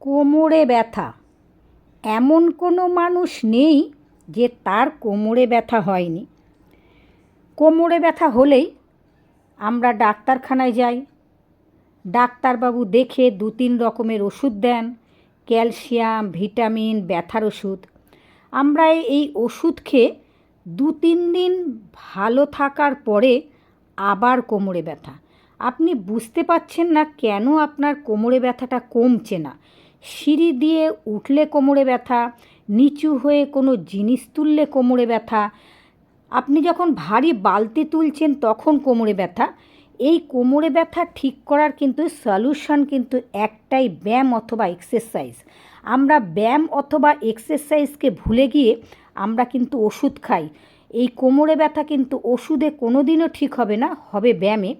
কোমরে ব্যথা। এমন কোনো মানুষ নেই যে তার কোমরে ব্যথা হয়নি। কোমরে ব্যথা হলেই আমরা ডাক্তারখানায় যাই। ডাক্তারবাবু দেখে দু তিন রকমের ওষুধ দেন, ক্যালসিয়াম, ভিটামিন, ব্যথার ওষুধ। আমরা এই ওষুধ খেয়ে দু তিন দিন ভালো থাকার পরে আবার কোমরে ব্যথা। আপনি বুঝতে পারছেন না কেন আপনার কোমরে ব্যথাটা কমছে না। সিঁড়ি দিয়ে উঠলে কোমরে ব্যথা, নিচু হয়ে কোনো জিনিস তুললে কোমরে ব্যথা। আপনি যখন ভারী বালতি তুলছেন তখন কোমরে ব্যথা। এই কোমরে ব্যথা ঠিক করার কিন্তু সলিউশন কিন্তু একটাই ব্যায়াম অথবা এক্সারসাইজ আমরা ব্যায়াম অথবা এক্সারসাইজকে ভুলে গিয়ে আমরা কিন্তু ওষুধ খাই। এই কোমরে ব্যথা কিন্তু ওষুধে কোনো দিনও ঠিক হবে না, হবে ব্যায়ামে।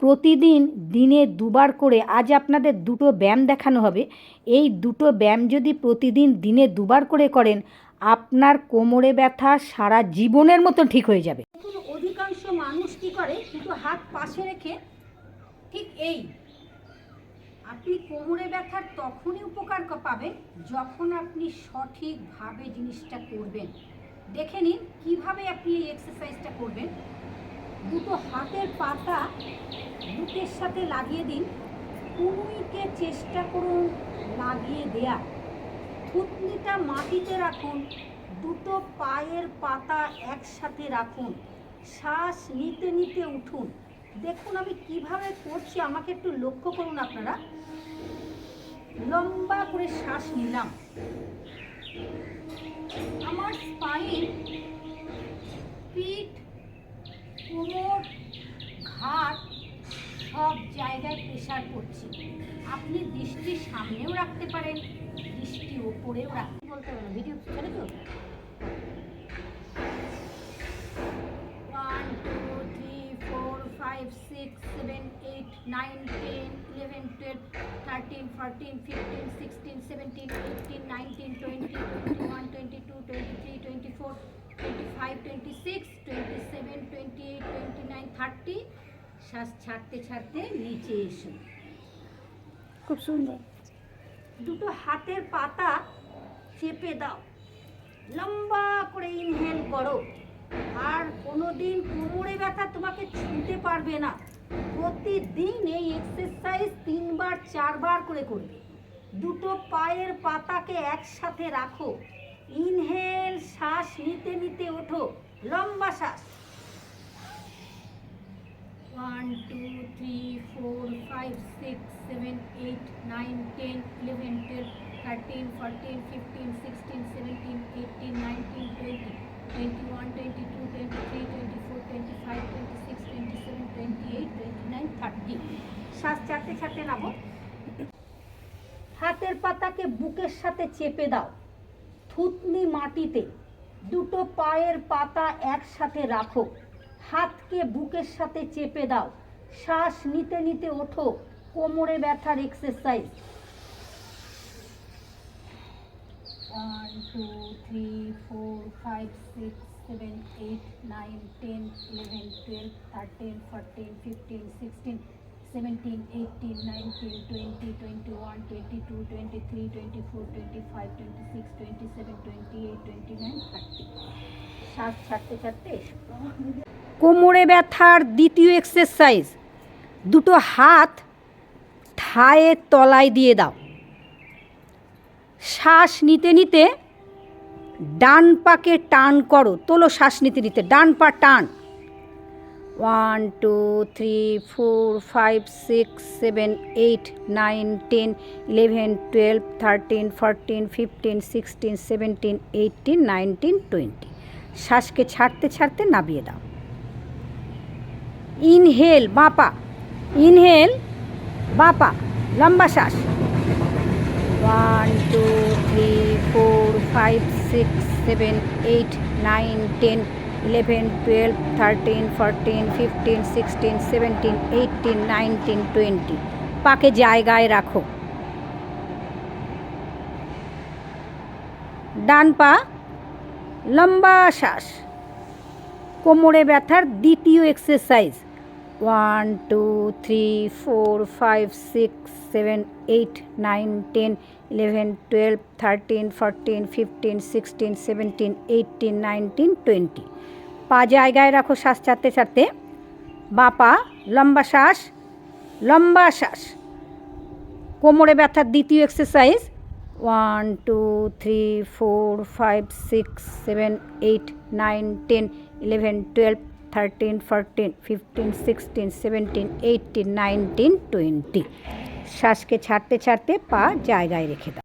প্রতিদিন দিনে দুবার করে আজ আপনাদের দুটো ব্যায়াম দেখানো হবে। এই দুটো ব্যায়াম যদি প্রতিদিন দিনে দুবার করে করেন, আপনার কোমরে ব্যথা সারা জীবনের মতো ঠিক হয়ে যাবে। অধিকাংশ মানুষ কি করে? দুটো হাত পাশে রেখে ঠিক এই। আপনি কোমরে ব্যথার তখনই উপকার পাবেন যখন আপনি সঠিকভাবে জিনিসটা করবেন। দেখে নিন কীভাবে আপনি এই এক্সারসাইজটা করবেন। দুটো হাতের পাতা বুকের সাথে লাগিয়ে দিন। কুনুইকে চেষ্টা করুন লাগিয়ে দেয়া। থুতনিটা মাটিতে রাখুন। দুটো পায়ের পাতা একসাথে রাখুন। শ্বাস নিতে নিতে উঠুন। দেখুন আমি কীভাবে করছি, আমাকে একটু লক্ষ্য করুন আপনারা। লম্বা করে শ্বাস নিলাম। আমার স্পাইন পিঠ কোমর ঘাট সব জায়গায় প্রেশার পড়ছে। আপনি দৃষ্টি সামনেও রাখতে পারেন, দৃষ্টি ওপরেও রাখতে বলতে পারেন ভিডিও ছেড়ে তো one two three four five six seven eight nine ten eleven twelve thirteen fourteen fifteen sixteen seventeen eighteen nineteen twenty twenty one twenty two twenty three twenty four twenty five twenty six twenty seven twenty eight twenty nine thirty শ্বাস ছাড়তে ছাড়তে নিচে এসো। খুব সুন্দর। দুটো হাতের পাতা চেপে দাও। লম্বা করে ইনহেল করো। আর কোনোদিন কোমরে ব্যথা তোমাকে ছুঁতে পারবে না। প্রতিদিন এই এক্সারসাইজ তিনবার, চারবার করে করবে। দুটো পায়ের পাতাকে একসাথে রাখো। ইনহেল শ্বাস নিতে নিতে ওঠো। লম্বা শ্বাস। One two three four five six seven eight nine ten eleven twelve thirteen fourteen fifteen sixteen seventeen eighteen nineteen twenty twenty one twenty two twenty three twenty four twenty five twenty শ্বাস চারটে চারটে নামো। হাতের পাতাকে বুকের সাথে চেপে দাও। থুতনি মাটিতে দুটো পায়ের পাতা একসাথে রাখো। হাতকে বুকের সাথে চেপে দাও। শ্বাস নিতে নিতে ওঠো। কোমরে ব্যথার exercise one two three four five six seven eight nine ten eleven twelve thirteen fourteen fifteen sixteen seventeen eighteen nineteen twenty twenty one twenty two twenty three twenty four twenty five twenty six twenty twenty eight twenty nine thirty শ্বাস ছাড়তে ছাড়তে কোমরে ব্যথার দ্বিতীয় exercise দুটো হাত Thaer তলায় দিয়ে দাও। শ্বাস নিতে নিতে ডান পাকে টান করো, তোলো শ্বাস নিতে নিতে, ডান পা টান। One, two, three, four, five, six, seven, eight, nine, ten, eleven, twelve, thirteen, fourteen, fifteen, sixteen, seventeen eighteen nineteen, twenty. শ্বাসকে ছাড়তে ছাড়তে নামিয়ে দাও। ইনহেল বাঁপা ইনহেল বাঁপা লম্বা শ্বাস। One, two, three, four, five, six, seven, eight, nine, ten, eleven, twelve, thirteen, fourteen, fifteen, sixteen, seventeen eighteen nineteen, twenty. পাকে জায়গায় রাখো। ডান পা, লম্বা শ্বাস। কোমরে ব্যথার দ্বিতীয় exercise one, two, three, four, five, six, seven, eight, nine, ten, eleven, twelve, thirteen, fourteen, fifteen, sixteen, seventeen eighteen nineteen, twenty. পা জায়গায় রাখো শ্বাস ছাড়তে ছাড়তে। বা পা, লম্বা শ্বাস লম্বা শ্বাস। কোমরে ব্যথার দ্বিতীয় exercise one, two, three, four, five, six, seven, eight, nine, ten, eleven, twelve thirteen fourteen fifteen sixteen seventeen eighteen nineteen twenty শ্বাসকে ছাড়তে ছাড়তে পা জায়গায় রেখে দাও।